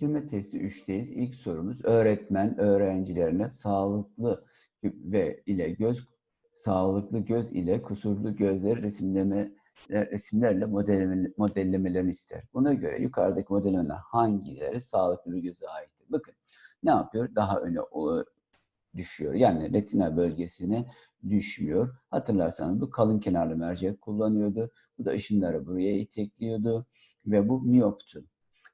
Pekiştirme testi 3'teyiz. İlk sorumuz öğretmen öğrencilerine sağlıklı ve ile göz sağlıklı göz ile kusurlu gözleri resimleme resimlerle modelleme, modellemelerini ister. Buna göre yukarıdaki modellemeler hangileri sağlıklı bir göze aittir? Bakın ne yapıyor? Daha öne düşüyor. Yani retina bölgesine düşmüyor. Hatırlarsanız bu kalın kenarlı mercek kullanıyordu. Bu da ışınları buraya itekliyordu ve bu miyoptu.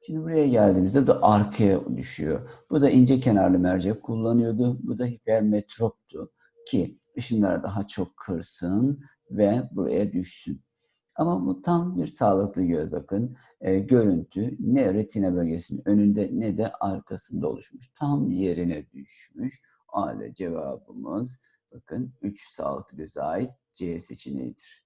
Şimdi buraya geldiğimizde da arkaya düşüyor. Bu da ince kenarlı mercek kullanıyordu. Bu da hipermetroptu ki ışınları daha çok kırsın ve buraya düşsün. Ama bu tam bir sağlıklı göz bakın. E, görüntü ne retina bölgesinin önünde ne de arkasında oluşmuş. Tam yerine düşmüş. O halde cevabımız bakın 3 sağlıklı göze ait C seçeneğidir.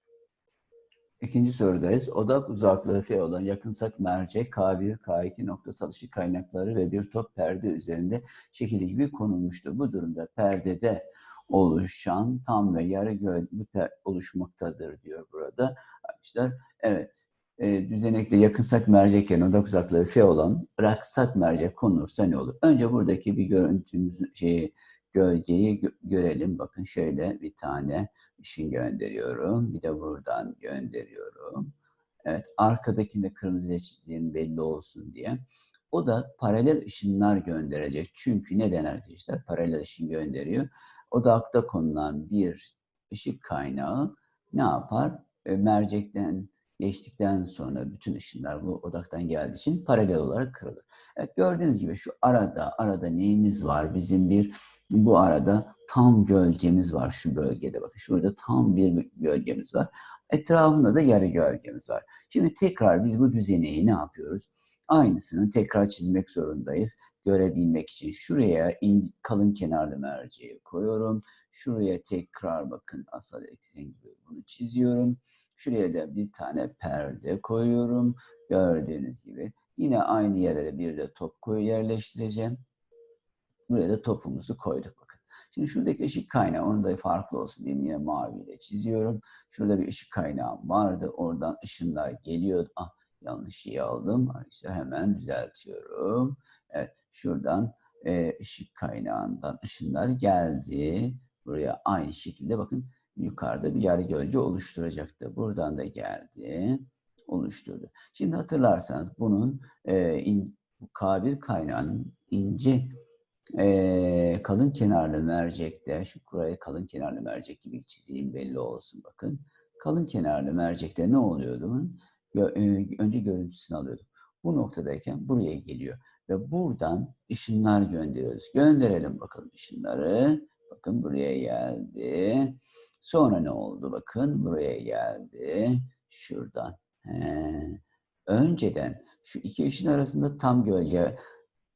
İkinci sorudayız. Odak uzaklığı F olan yakınsak mercek K1, K2 noktasal ışık kaynakları ve bir top perde üzerinde şekilli gibi konulmuştu. Bu durumda perdede oluşan tam ve yarı gölge oluşmaktadır diyor burada. Arkadaşlar evet e, düzenekle yakınsak mercek yerine odak uzaklığı F olan bıraksak mercek konulursa ne olur? Önce buradaki bir görüntümüz şeyi gölgeyi gö görelim. Bakın şöyle bir tane ışın gönderiyorum. Bir de buradan gönderiyorum. Evet, arkadakinde kırmızı çizdiğim belli olsun diye. O da paralel ışınlar gönderecek. Çünkü neden arkadaşlar? Paralel ışın gönderiyor. Odakta konulan bir ışık kaynağı ne yapar? E, mercekten geçtikten sonra bütün ışınlar bu odaktan geldiği için paralel olarak kırılır. Evet gördüğünüz gibi şu arada, arada neyimiz var? Bizim bir bu arada tam gölgemiz var şu bölgede. Bakın şurada tam bir gölgemiz var. Etrafında da yarı gölgemiz var. Şimdi tekrar biz bu düzeneyi ne yapıyoruz? Aynısını tekrar çizmek zorundayız. Görebilmek için şuraya in, kalın kenarlı merceği koyuyorum. Şuraya tekrar bakın asal eksen gibi bunu çiziyorum. Şuraya da bir tane perde koyuyorum. Gördüğünüz gibi. Yine aynı yere de bir de top koyu yerleştireceğim. Buraya da topumuzu koyduk bakın. Şimdi şuradaki ışık kaynağı, onun da farklı olsun diye yine maviyle çiziyorum. Şurada bir ışık kaynağı vardı. Oradan ışınlar geliyor. Ah yanlış şeyi aldım. Arkadaşlar hemen düzeltiyorum. Evet şuradan e, ışık kaynağından ışınlar geldi. Buraya aynı şekilde bakın yukarıda bir yarı gölge oluşturacaktı. Buradan da geldi. Oluşturdu. Şimdi hatırlarsanız bunun e, in, K1 kaynağının ince e, kalın kenarlı mercekte, şu buraya kalın kenarlı mercek gibi çizeyim belli olsun bakın. Kalın kenarlı mercekte ne oluyordu? E, önce görüntüsünü alıyordum. Bu noktadayken buraya geliyor. Ve buradan ışınlar gönderiyoruz. Gönderelim bakalım ışınları. Bakın buraya geldi. Sonra ne oldu? Bakın buraya geldi. Şuradan. He. Önceden şu iki ışın arasında tam gölge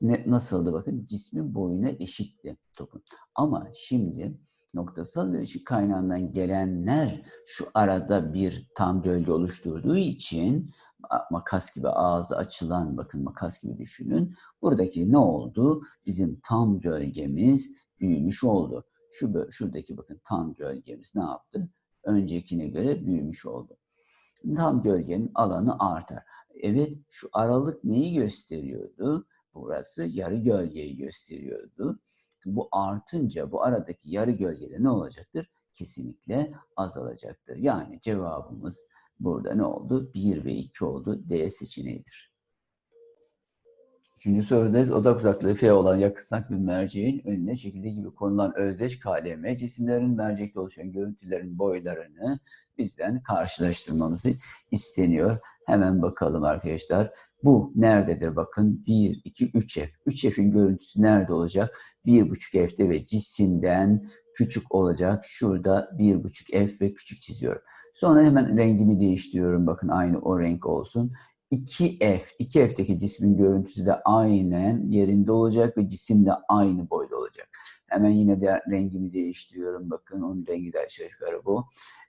ne, nasıldı bakın cismin boyuna eşitti topun. Ama şimdi noktasal bir ışık kaynağından gelenler şu arada bir tam gölge oluşturduğu için makas gibi ağzı açılan bakın makas gibi düşünün. Buradaki ne oldu? Bizim tam gölgemiz büyümüş oldu. Şu şuradaki bakın tam gölgemiz ne yaptı? Öncekine göre büyümüş oldu. Tam gölgenin alanı artar. Evet şu aralık neyi gösteriyordu? Burası yarı gölgeyi gösteriyordu. Bu artınca bu aradaki yarı gölgede ne olacaktır? Kesinlikle azalacaktır. Yani cevabımız burada ne oldu? 1 ve 2 oldu. D seçeneğidir. Üçüncü sorudayız. Odak uzaklığı F olan yakınsak bir merceğin önüne şekilde gibi konulan özdeş KLM cisimlerin mercekte oluşan görüntülerin boylarını bizden karşılaştırmamızı isteniyor. Hemen bakalım arkadaşlar. Bu nerededir? Bakın 1, 2, 3F. 3F'in görüntüsü nerede olacak? 1.5 F'de ve cisimden küçük olacak. Şurada 1.5 F ve küçük çiziyorum. Sonra hemen rengimi değiştiriyorum. Bakın aynı o renk olsun. 2F, 2F'teki cismin görüntüsü de aynen yerinde olacak ve cisim de aynı boyda olacak. Hemen yine de rengimi değiştiriyorum. Bakın onun rengi de aşağı yukarı bu.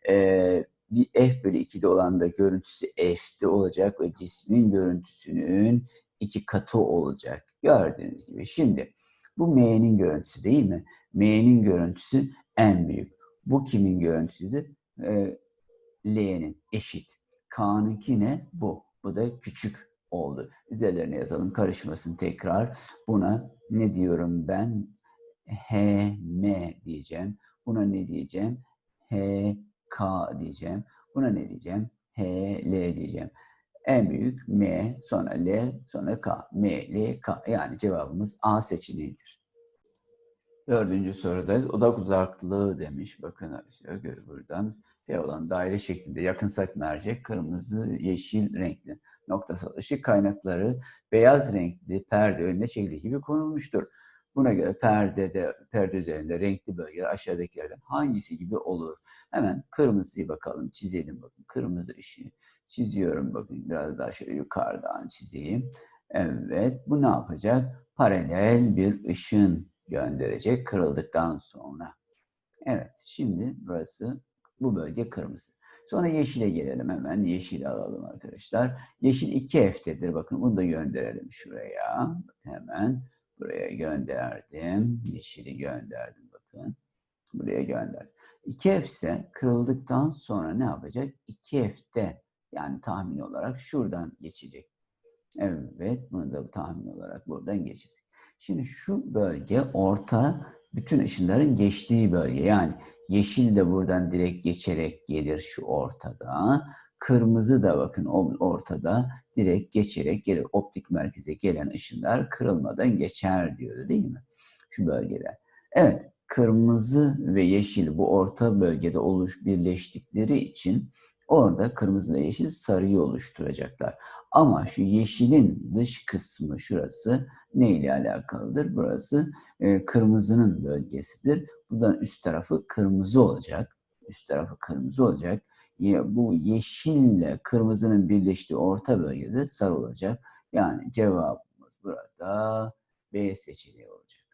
Ee, bir f bölü 2'de olan da görüntüsü f'te olacak ve cismin görüntüsünün iki katı olacak. Gördüğünüz gibi. Şimdi bu m'nin görüntüsü değil mi? M'nin görüntüsü en büyük. Bu kimin görüntüsüdür? Ee, L'nin eşit. K'nınki ne? Bu. Bu da küçük oldu. Üzerlerine yazalım karışmasın tekrar. Buna ne diyorum ben? HM diyeceğim. Buna ne diyeceğim? HK diyeceğim. Buna ne diyeceğim? HL diyeceğim. En büyük M, sonra L, sonra K. M, L, K. Yani cevabımız A seçeneğidir. Dördüncü sorudayız. Odak uzaklığı demiş. Bakın arkadaşlar buradan F olan daire şeklinde yakınsak mercek kırmızı, yeşil renkli noktasal ışık kaynakları beyaz renkli perde önüne şekli gibi konulmuştur. Buna göre perdede, perde üzerinde renkli bölgeler aşağıdakilerden hangisi gibi olur? Hemen kırmızıyı bakalım, çizelim bakın. Kırmızı ışığı çiziyorum bakın. Biraz daha şöyle yukarıdan çizeyim. Evet, bu ne yapacak? Paralel bir ışın gönderecek kırıldıktan sonra. Evet, şimdi burası, bu bölge kırmızı. Sonra yeşile gelelim hemen. Yeşil alalım arkadaşlar. Yeşil 2F'tedir. Bakın bunu da gönderelim şuraya. Hemen buraya gönderdim. Yeşili gönderdim bakın. Buraya gönderdim. 2F ise kırıldıktan sonra ne yapacak? 2F'te yani tahmin olarak şuradan geçecek. Evet, bunu da tahmin olarak buradan geçecek. Şimdi şu bölge orta bütün ışınların geçtiği bölge. Yani yeşil de buradan direkt geçerek gelir şu ortada. Kırmızı da bakın ortada direkt geçerek gelir. Optik merkeze gelen ışınlar kırılmadan geçer diyordu değil mi? Şu bölgede. Evet, kırmızı ve yeşil bu orta bölgede oluş birleştikleri için orada kırmızı ve yeşil sarıyı oluşturacaklar. Ama şu yeşilin dış kısmı şurası ne ile alakalıdır? Burası e, kırmızının bölgesidir. Buradan üst tarafı kırmızı olacak. Üst tarafı kırmızı olacak. Bu yeşille kırmızının birleştiği orta bölgede sarı olacak. Yani cevabımız burada B seçeneği olacak.